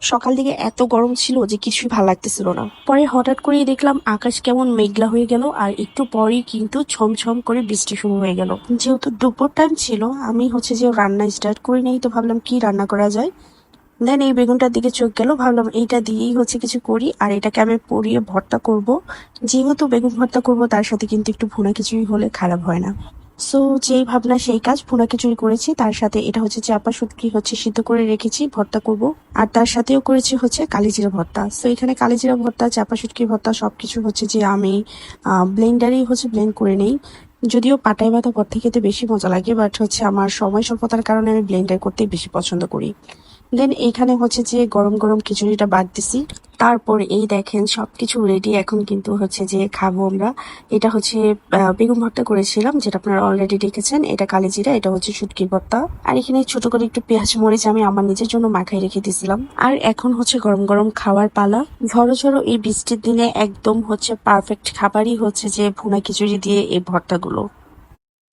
সকাল দিকে এত গরম ছিল যে কিছুই ভালো লাগতেছিল না। পরে হঠাৎ করেই দেখলাম আকাশ কেমন মেঘলা হয়ে গেল আর একটু পরেই কিন্তু ছমছম করে বৃষ্টি শুরু হয়ে গেল। যেহেতু দুপুর টাইম ছিল, আমি হচ্ছে যে রান্না স্টার্ট করি নাই, তো ভাবলাম কি রান্না করা যায়? দেন এই বেগুনটার দিকে চোখ গেল, ভাবলাম এইটা দিয়েই হচ্ছে কিছু করি আর এটাকে আমি পরিয়ে ভর্তা করব। যেহেতু বেগুন ভর্তা করব, তার সাথে কিন্তু একটু ভুনা কিছুই হলে খারাপ হয় না। সো যেই ভাবনা, সেই কাজ ভুনা খিচুড়ি করেছি। তার সাথে এটা হচ্ছে চাপা শুটকি হচ্ছে সিদ্ধ করে রেখেছি, ভর্তা করব। আর তার সাথেও করেছি হচ্ছে কালিজিরা ভর্তা। সো এখানে কালিজিরা ভর্তা, চাপা শুটকি ভর্তা, সবকিছু হচ্ছে যে, আমি ব্লেন্ডারেই হচ্ছে ব্লেন্ড করে নেই। যদিও পাটাই বাটা ভর্তা খেতে বেশি মজা লাগে বাট হচ্ছে আমার সময় স্বল্পতার কারণে আমি ব্লেন্ডার করতেই বেশি পছন্দ করি। দেন এখানে হচ্ছে যে, গরম গরম খিচুড়িটা বাদ দিছি। তারপর এই দেখেন সবকিছু রেডি এখন কিন্তু হচ্ছে যে খাব আমরা। এটা হচ্ছে বেগুন ভর্তা করেছিলাম, যেটা আপনারা অলরেডি দেখেছেন। এটা কালিজিরা এটা হচ্ছে শুটকির ভর্তা। আর এখানে ছোট করে একটু পেঁয়াজ মরিচ আমি আমার নিজের জন্য মাখাই রেখে দিয়েছিলাম। আর এখন হচ্ছে গরম গরম খাওয়ার পালা। ঝড়ো ঝড়ো এই বৃষ্টির দিনে একদম হচ্ছে পারফেক্ট খাবারই হচ্ছে যে ভুনা খিচুড়ি দিয়ে এই ভর্তাগুলো।